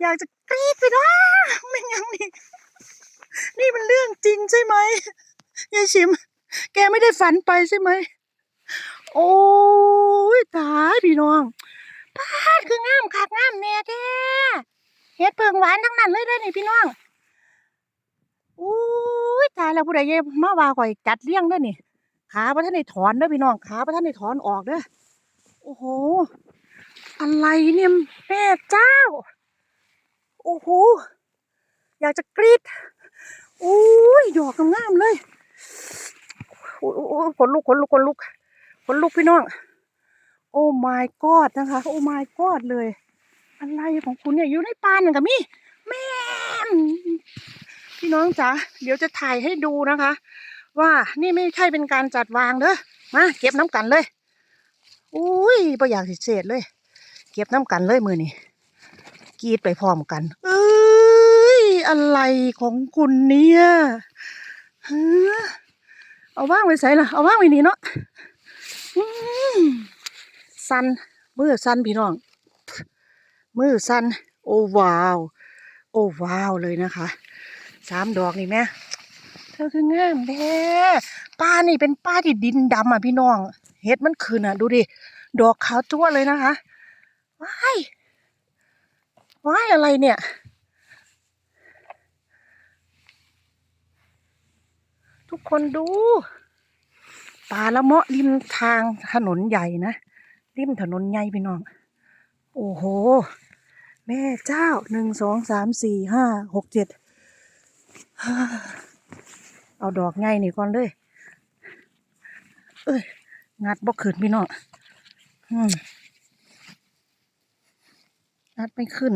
อยากจะกรี๊ดไปน้องไม่งั้นนี่นี่มันเรื่องจริงใช่ไหมยายชิม แกไม่ได้ฝันไปใช่ไหม โอ้ยตายพี่น้องพาดคืองามคักงามแน่แท้เฮ็ดเพิงหวานทั้งนั้นเลยเด้นี่พี่น้องโอ้ยตายแล้วผู้ใดเย่มาว่าก่อยจัดเลี้ยงเด้อนี่ขาพระท่านได้ถอนเด้อพี่น้องขาพระท่านได้ถอนออกเด้อโอ้โห อะไรเนี่ยแม่เจ้า โอ้โห อยากจะกรีดโอ้ยดอกงามเลยโอ้โหขนลุกขนลุกขนลุกขนลุกพี่น้อง โอ้ my god นะคะ โอ้ my god เลย อะไรของคุณเนี่ยอยู่ในปาหนึ่างกับมี่แม่พี่น้องจ๋าเดี๋ยวจะถ่ายให้ดูนะคะ ว่านี่ไม่ใช่เป็นการจัดวางเด้อมาเก็บน้ำกันเลย อุ้ยประอยากสิเศษเลย เก็บน้ำกันเลยมือนี่ กรีดไปพร้อมกัน เอ้ย อะไรของคุณเนี่ยเอาว่างไว้ใส่ละเอาว่างไว้นี่เนาะสันมือสันพี่น้อง มือสันโอ้ว้าว โอ้ว้าวเลยนะคะสามดอกนี่แม่เธอคืองามแท้ป้านี่เป็นป้าที่ดินดำอะพี่น้อง เห็ดมันขึ้นอะ ดูดิ ดอกขาวจั่วเลยนะคะว้าย ว้ายอะไรเนี่ย ทุกคนดูป่าละเมาะริมทางถนนใหญ่นะ ริมถนนใหญ่พี่น้อง โอ้โห แม่เจ้าหนึ่งสองสามสี่ห้าหกเจ็ดเอาดอกไงนี่ก่อนเลย เอ้ย งัดบ่ขึ้นพี่น้องอืม งัดไม่ขึ้น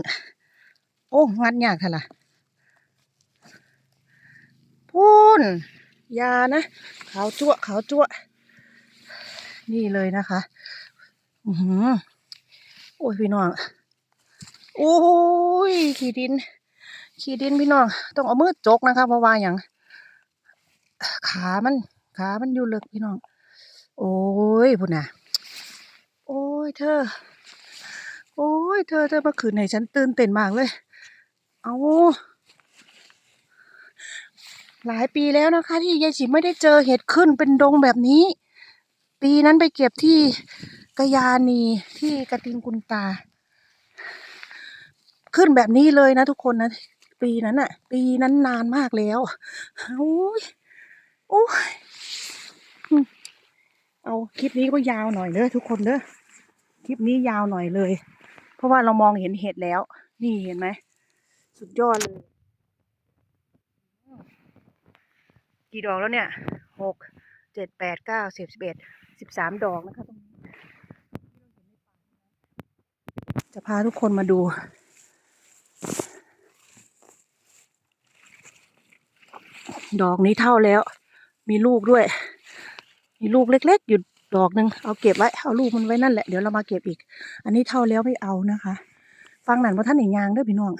โอ้งัดยากเถอะล่ะพูนยานะขาวจั่วขาวจั่วนี่เลยนะคะอือหือโอ้ยพี่น้องโอ้ยขี้ดิน ขี้ดินพี่น้อง ต้องเอามือจกนะคะเพราะว่าอย่างขามันขามันอยู่เลึกพี่น้อง โอ้ยพุ่นน่ะโอ้ยเธอ อ้ยเธอเธอมาขืนให้ฉันตื่นเต้นมากเลย เอาหลายปีแล้วนะคะ ที่ยายฉิมไม่ได้เจอเห็ดขึ้นเป็นดงแบบนี้ ปีนั้นไปเก็บที่กยานีที่กระติงกุนตา ขึ้นแบบนี้เลยนะทุกคนนะ ปีนั้นอะปีนั้นนานมากแล้วโอ้ยโอ้ยเอาคลิปนี้ก็ยาวหน่อยเด้อทุกคนเด้อคลิปนี้ยาวหน่อยเลย เพราะว่าเรามองเห็นเห็ดแล้ว นี่เห็นไหม สุดยอดเลย กี่ดอกแล้วเนี่ย หก เจ็ดแปดเก้าสิบสิบเอ็ด สิบสามดอกนะคะตรงนี้จะพาทุกคนมาดู ดอกนี้เท่าแล้ว มีลูกด้วย มีลูกเล็ก ๆ อยู่ ดอกหนึ่งเอาเก็บไว้เอาลูกมันไว้นั่นแหละเดี๋ยวเรามาเก็บอีก อันนี้เท่าแล้วไม่เอานะคะฟังหนันว่าท่านไหนยางด้วยพี่น้อง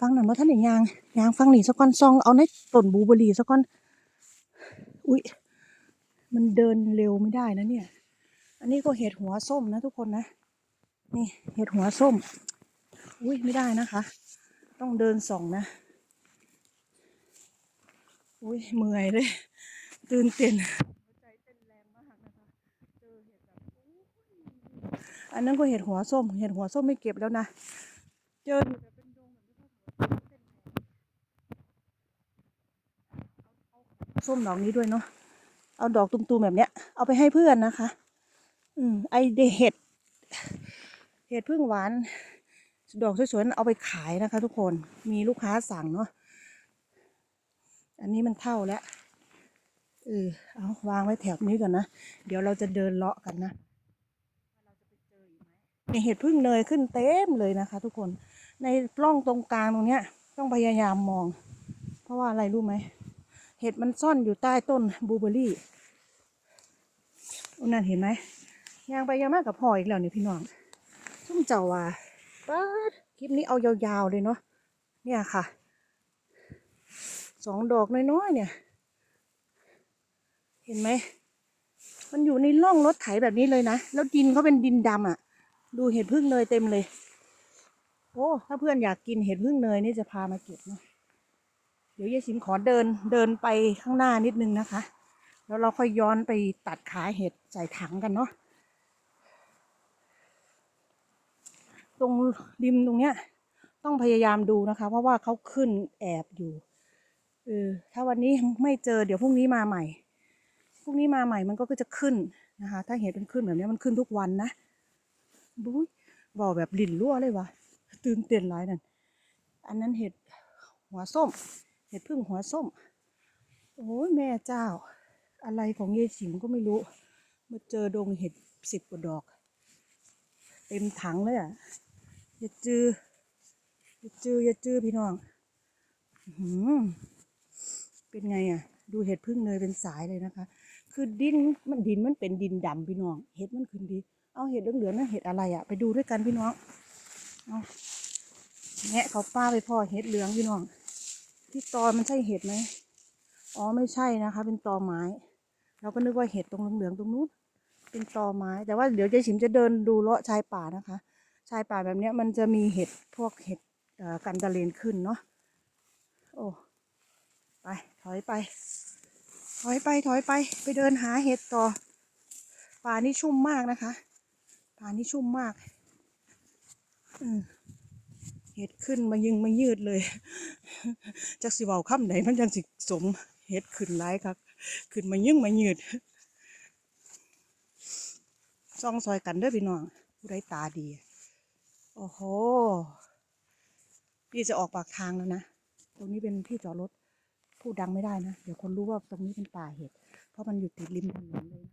ฟังหนันว่าท่านไหนยางยางฟังหนีสักก้อนซองเอาในต้นบูเบอรี่สักก้อนอุ๊ยมันเดินเร็วไม่ได้นะเนี่ย อันนี้ก็เห็ดหัวส้มนะทุกคนนะนี่เห็ดหัวส้ม อุ้ยไม่ได้นะคะ ต้องเดินส่องนะ อุ้ยเมื่อยเลยตื่นเต้นหัวใจเต้นแรงมากนะคะ เจอเห็ดแบบอุ๊ย อันนั้นก็เห็ดหัวส้ม เห็ดหัวส้มไม่เก็บแล้วนะ เจออยู่แต่เป็นดงแบบนี้ก็หัวใจเต้นแรงส้มดอกนี้ด้วยเนาะ เอาดอกตุ่มๆแบบเนี้ย เอาไปให้เพื่อนนะคะ อืม ไอเดเห็ด เห็ดพึ่งหวาน ดอกสวยๆเอาไปขายนะคะ ทุกคน มีลูกค้าสั่งเนาะ อันนี้มันเท่าแล้วเออเอาวางไว้แถบนี้ก่อนนะ เดี๋ยวเราจะเดินเลาะกันนะว่าเราจะไปเจอ อีกไหมในเห็ดพึ่งเนยขึ้นเต็มเลยนะคะ ทุกคน ในปล้องตรงกลางตรงเนี้ย ต้องพยายามมอง เพราะว่าอะไรรู้ไหม เห็ดมันซ่อนอยู่ใต้ต้นบูเบอรี่อุนั่นเห็นไหมยางไปยางมากกับพ่ออีกแล้วเนี่ยพี่น้องซุ่มเจ้าว่าป๊าดคลิปนี้เอายาวๆเลยเนาะ เนี่ยค่ะ สองดอกน้อยๆเนี่ย เห็นไหม มันอยู่ในร่องรถไถแบบนี้เลยนะ แล้วดินเขาเป็นดินดำอะ่ะ ดูเห็ดพึ่งเลยเต็มเลย โอ้ ถ้าเพื่อนอยากกินเห็ดพึ่งเนยนี่จะพามาเก็บเนาะเดี๋ยวยายชิมขอเดินเดินไปข้างหน้านิดนึงนะคะ แล้วเราค่อยย้อนไปตัดขาเห็ดใส่ถังกันเนาะตรงริมตรงเนี้ย ต้องพยายามดูนะคะ เพราะว่าเขาขึ้นแอบอยู่เออถ้าวันนี้ไม่เจอเดี๋ยวพรุ่งนี้มาใหม่พรุ่งนี้มาใหม่มันก็จะขึ้นนะคะ ถ้าเห็ดมันขึ้นแบบนี้มันขึ้นทุกวันนะ บุ้ยบอกแบบลิ่นรั่วเลยวะตื่นเต้นหลายนั่น อันนั้นเห็ดหัวส้ม เห็ดพึ่งหัวส้ม โอ้ยแม่เจ้า อะไรของยายฉิมก็ไม่รู้ มาเจอดงเห็ดสิบกว่าดอก เต็มถังเลยอะอย่าจืออย่าจืออย่าจือพี่น้องหือเป็นไงอะ ดูเห็ดพึ่งเนยเป็นสายเลยนะคะ คือดินมันดินมันเป็นดินดำพี่น้อง เห็ดมันขึ้นดี เอาเห็ดเหลืองๆนั่นเห็ดอะไรอะไปดูด้วยกันพี่น้องเอาแงะเขาป้าไปพ่อเห็ดเหลืองพี่น้อง ที่ตอมันใช่เห็ดไหมอ๋อไม่ใช่นะคะ เป็นตอไม้ เราก็นึกว่าเห็ดตรงเหลืองๆตรงนู้นเป็นตอไม้ แต่ว่าเดี๋ยวเจ๊ฉิมจะเดินดูเลาะชายป่านะคะ ชายป่าแบบเนี้ยมันจะมีเห็ดพวกเห็ดกันตะเลนขึ้นเนาะโอ้ไปถอยไป ถอยไปถอยไป ไปเดินหาเห็ดต่อป่านี่ชุ่มมากนะคะ ป่านี่ชุ่มมากเห็ดขึ้นมายึงมายืดเลยจักสิเว้าค่ำไหนมันจังสิสมเห็ดขึ้นหลายครับขึ้นมายึงมายืดซองซอยกันเด้อพี่น้องผู้ใดตาดี โอ้โห นี่จะออกปากทางแล้วนะ ตรงนี้เป็นที่จอดรถ พูดดังไม่ได้นะ เดี๋ยวคนรู้ว่าตรงนี้เป็นป่าเห็ด เพราะมันอยู่ติดริมถนนเลย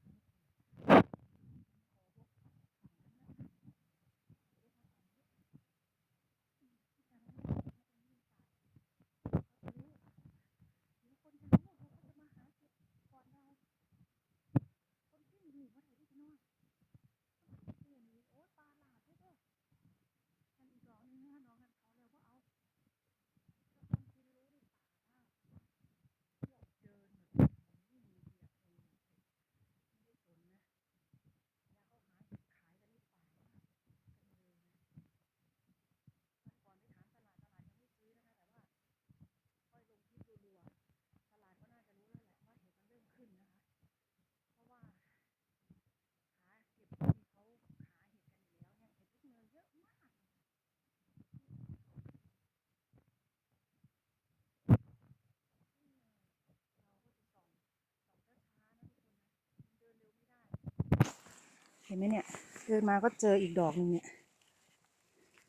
ห็นไหมเนี่ย เดินมาก็เจออีกดอกหนึ่งเนี่ย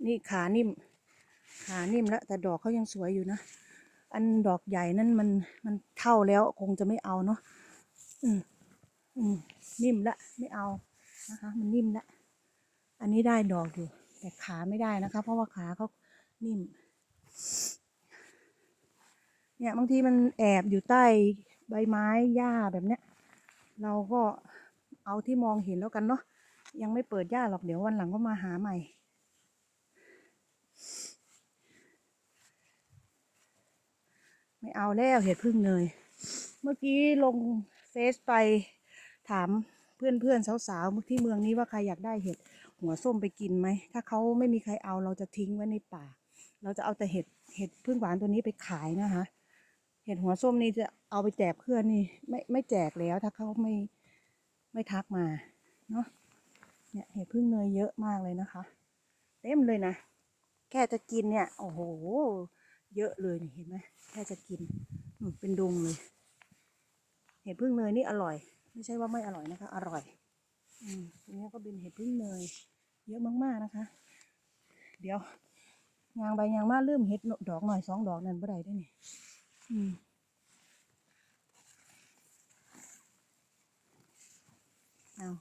นี่ขานิ่ม ขานิ่มแล้ว แต่ดอกเขายังสวยอยู่นะ อันดอกใหญ่นั่นมันมันเท่าแล้วคงจะไม่เอาเนาะ อืมอืมนิ่มละไม่เอานะคะ มันนิ่มละ อันนี้ได้ดอกอยู่ แต่ขาไม่ได้นะคะ เพราะว่าขาเขานิ่ม เนี่ยบางทีมันแอบอยู่ใต้ใบไม้หญ้าแบบเนี้ย เราก็ เอาที่มองเห็นแล้วกันเนาะยังไม่เปิดหญ้าหรอกเดี๋ยววันหลังก็มาหาใหม่ ไม่เอาแล้วเห็ดพึ่งเนยเมื่อกี้ลงเฟซไปถามเพื่อนเพื่อนๆสาวๆที่เมืองนี้ว่าใครอยากได้เห็ดหัวส้มไปกินไหม ถ้าเขาไม่มีใครเอาเราจะทิ้งไว้ในป่า เราจะเอาแต่เห็ดเห็ดพึ่งหวานตัวนี้ไปขายนะคะ เห็ดหัวส้มนี่จะเอาไปแจกเพื่อนนี่ไม่ไม่แจกแล้วถ้าเขาไม่ ไม่ทักมาเนาะเนี่ยเห็ดพึ่งเนยเยอะมากเลยนะคะ เต็มเลยนะแค่จะกินเนี่ยโอ้โหเยอะเลยนี่เห็นไหมแค่จะกินเป็นดงเลย เห็ดพึ่งเนยนี่อร่อย ไม่ใช่ว่าไม่อร่อยนะคะ อร่อยอืมตรงนี้ก็เป็นเห็ดพึ่งเนยเยอะมากๆนะคะ เดี๋ยวยางใบยางมาลืมเห็ดดอกหน่อยสองดอกนั่นบ่ได้ได้อนี่อืม เอา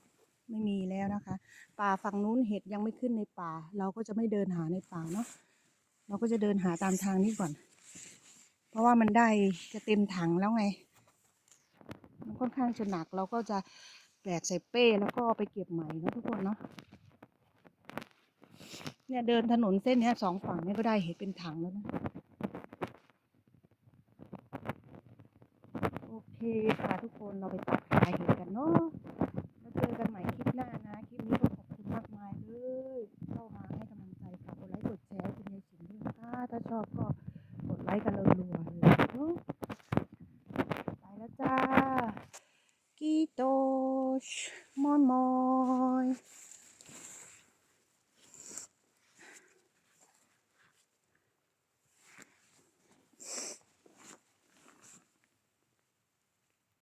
ไม่มีแล้วนะคะ ป่าฝั่งนู้นเห็ดยังไม่ขึ้นในป่า เราก็จะไม่เดินหาในป่าเนาะเราก็จะเดินหาตามทางนี้ก่อน เพราะว่ามันได้จะเต็มถังแล้วไง มันค่อนข้างจะหนักเราก็จะแบกใส่เป้แล้วก็ไปเก็บใหม่นะทุกคนเนาะเนี่ยเดินถนนเส้นนี้สองฝั่งเนี่ยก็ได้เห็ดเป็นถังแล้วนะ โอเคค่ะทุกคนเราไป กดไลค์กันรัวๆเลยเนอะไป